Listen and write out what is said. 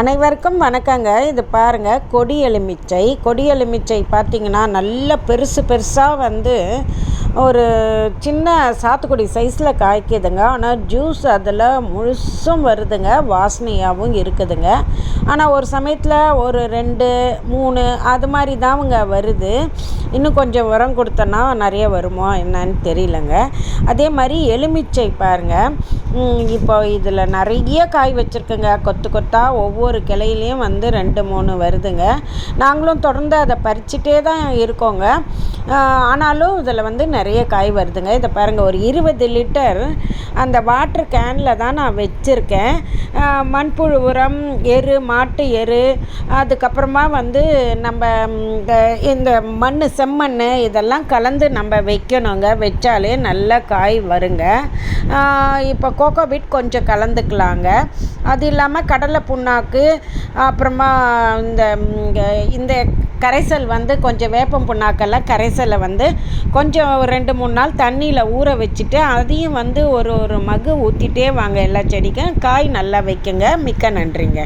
அனைவருக்கும் வணக்கங்க. இது பாருங்கள் கொடி எலுமிச்சை கொடி எலுமிச்சை பார்த்திங்கன்னா நல்ல பெருசு பெருசாக வந்து ஒரு சின்ன சாத்துக்குடி சைஸில் காய்க்குதுங்க. ஆனால் ஜூஸ் அதில் முழுசும் வருதுங்க. வாசனையாகவும் இருக்குதுங்க. ஆனால் ஒரு சமயத்தில் ஒரு ரெண்டு மூணு அது மாதிரி தாங்க வருது. இன்னும் கொஞ்சம் உரம் கொடுத்தோன்னா நிறைய வருமோ என்னன்னு தெரியலங்க. அதே மாதிரி எலுமிச்சை பாருங்கள் இப்போ இதில் நிறைய காய் வச்சுருக்குங்க. கொத்து கொத்தாக ஒவ்வொரு கிளையிலையும் வந்து ரெண்டு மூணு வருதுங்க. நாங்களும் தொடர்ந்து அதை பறிச்சுட்டே தான் இருக்கோங்க. ஆனாலும் இதில் வந்து நிறைய காய் வருதுங்க. இதை பாருங்கள் ஒரு இருபது லிட்டர் அந்த வாட்ரு கேனில் தான் நான் வச்சுருக்கேன். மண்புழு உரம் எரு மாட்டு எரு அதுக்கப்புறமா வந்து நம்ம இந்த மண் செம்மண் இதெல்லாம் கலந்து நம்ம வைக்கணுங்க. வச்சாலே நல்ல காய் வருங்க. இப்போ கோகோ பீட் கொஞ்சம் கலந்துக்கலாங்க. அது இல்லாமல் கடலை புண்ணாக்கு அப்புறமா இந்த இந்த கரைசல் வந்து கொஞ்சம் வேப்பம் புண்ணாக்கெல்லாம் கரைசலை வந்து கொஞ்சம் ரெண்டு மூணு நாள் தண்ணியில் ஊற வச்சுட்டு அதையும் வந்து ஒரு ஒரு மகு ஊற்றிட்டே வாங்க எல்லா செடிக்கும். காய் நல்லா வைக்குங்க. மிக்க நன்றிங்க.